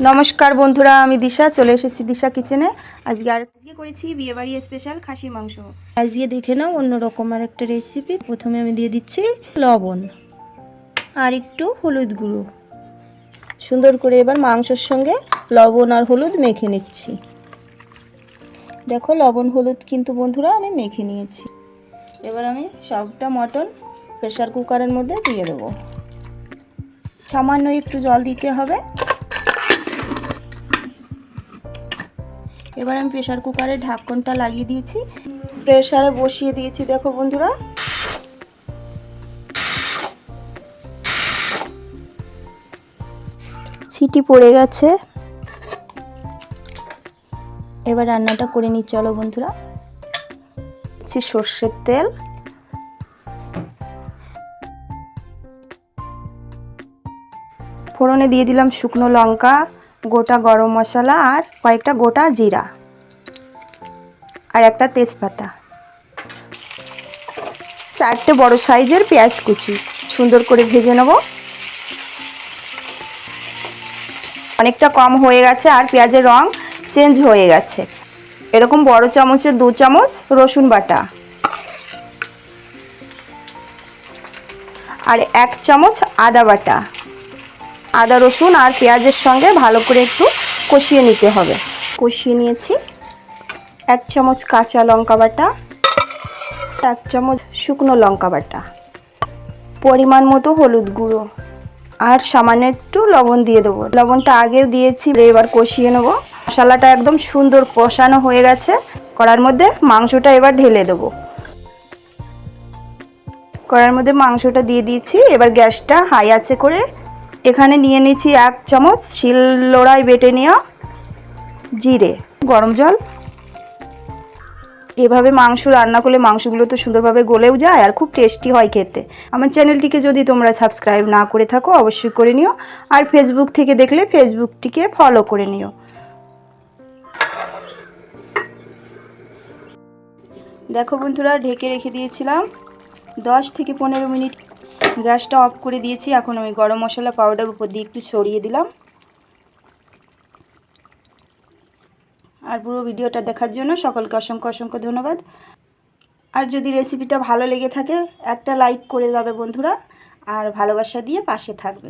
নমস্কার বন্ধুরা, আমি দিশা, চলে এসেছি দিশা কিচেনে আজকে আর আজকে করেছি বিয়েবাড়ি স্পেশাল খাসি মাংস। আজকে দেখে নাও অন্যরকম আর একটা রেসিপি প্রথমে আমি দিয়ে দিচ্ছি লবণ আর একটু হলুদ গুঁড়ো। সুন্দর করে এবার মাংসের সঙ্গে লবণ আর হলুদ মেখে নিচ্ছি। দেখো লবণ, হলুদ কিন্তু বন্ধুরা আমি মেখে নিয়েছি। এবার আমি সবটা মটন প্রেশার কুকারের মধ্যে দিয়ে দেবো। সামান্য একটু জল দিতে হবে। এবার আমি প্রেশার কুকারের ঢাকনটা লাগিয়ে দিয়েছি। প্রেশারে বসিয়ে দিয়েছি, দেখো বন্ধুরা। সিটি পড়ে গেছে। এবার রান্নাটা করে নিই, চলো বন্ধুরা। সর্ষের তেল। ফোড়নে দিয়ে দিলাম শুকনো লঙ্কা। গোটা গরম মশলা আর কয়েকটা গোটা জিরা। আর একটা তেজপাতা। চারটে বড় সাইজের পেঁয়াজ কুচি। সুন্দর করে ভেজে নেব। অনেকটা কম হয়ে গেছে আর পেঁয়াজের রং চেঞ্জ হয়ে গেছে। এরকম বড় চামচের দু চামচ রসুন বাটা। আর এক চামচ আদা বাটা। আদা, রসুন আর পেঁয়াজের সঙ্গে ভালো করে একটু কষিয়ে নিতে হবে। কষিয়ে নিয়েছি এক চামচ কাঁচা লঙ্কা বাটা, এক চামচ শুকনো লঙ্কা বাটা, পরিমাণ মতো হলুদ গুঁড়ো আর সামান্য একটু লবণ দিয়ে দেবো। লবণটা আগেও দিয়েছি, এবার কষিয়ে নেব। মশলাটা একদম সুন্দর কষানো হয়ে গেছে। কড়ার মধ্যে মাংসটা এবার ঢেলে দেবো। কড়ার মধ্যে মাংসটা দিয়ে দিয়েছি। এবার গ্যাসটা হাই আছে করে এখানে নিয়ে নিয়েছি এক চামচ শিলনোড়ায় বেটে নেওয়া জিরে, গরম জল। এভাবে মাংস রান্না করলে মাংসগুলো তো সুন্দরভাবে গলেও যায় আর খুব টেস্টি হয় খেতে। আমার চ্যানেলটিকে যদি তোমরা সাবস্ক্রাইব না করে থাকো, অবশ্যই করে নিও। আর ফেসবুক থেকে দেখলে ফেসবুকটিকে ফলো করে নিও। দেখো বন্ধুরা, ঢেকে রেখে দিয়েছিলাম। দশ থেকে পনেরো মিনিট গ্যাসটা অফ করে দিয়েছি। এখন আমি গরম মশলা পাউডার উপর দিয়ে একটু ছড়িয়ে দিলাম। আর পুরো ভিডিওটা দেখার জন্য সকলকে অসংখ্য অসংখ্য ধন্যবাদ। আর যদি রেসিপিটা ভালো লেগে থাকে, একটা লাইক করে যাবে বন্ধুরা। আর ভালোবাসা দিয়ে পাশে থাকবে।